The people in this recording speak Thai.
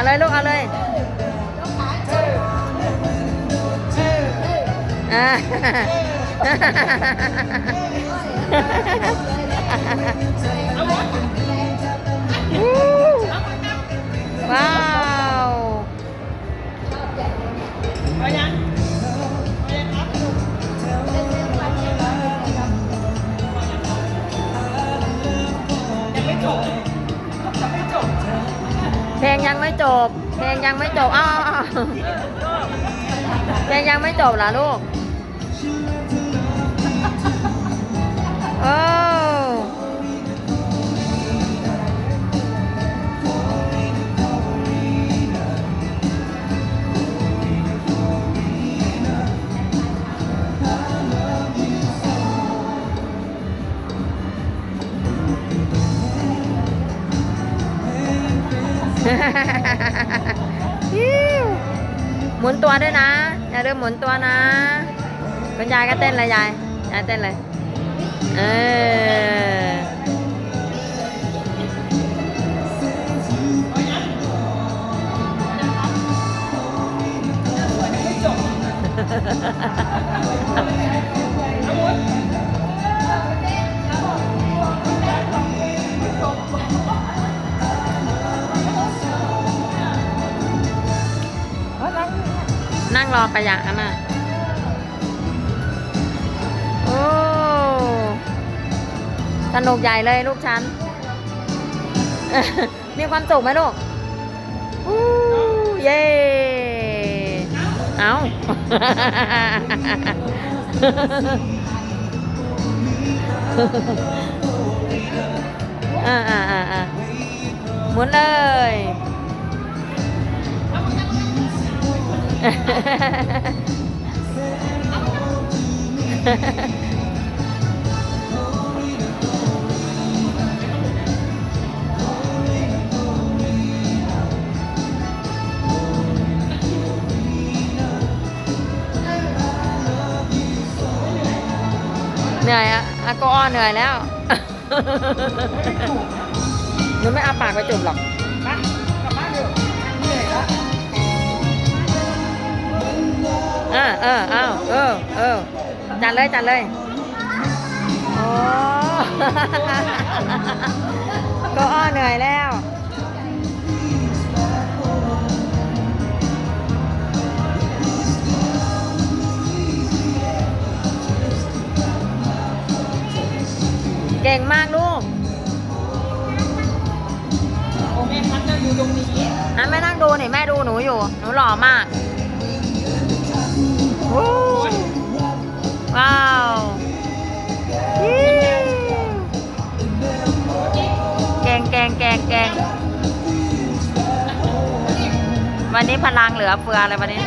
เอาเลยลูกเอาเลยอ่า เพลงยังไม่จบ เพลงยังไม่จบ อ้าวอ้าวอ้าวเพลงยังไม่จบเหรอลูก หมุนตัวด้วยนะอย่าลืมหมุนตัวนะคุณยายก็เต้นเลยยายยายเต้นเลย เออ นั่งรอไปอย่างนั้นน่ะโอ้สนุกใหญ่เลยลูกฉัน มีความสุขไหมลูกอู้เย่เอาอ่าอ่าอ่าอ่าหมุนเลย เหนื่อยอะอากอ้อเหนื่อยแล้วหนูไม่เอาปากไปจุ่มหรอก อ่าเออเอาเออเออจัดเลยจัดเลยโอ้ก็อ้อเหนื่อยแล้วเก่งมากลูกโอ้แม่พัดจะอยู่ตรงนี้อะแม่นั่งดูนี่แม่ดูหนูอยู่ หนูหล่อมาก ว้าวแกงแกงแกงแกงวันนี้พลังเหลือเฟืออะไรวันนี้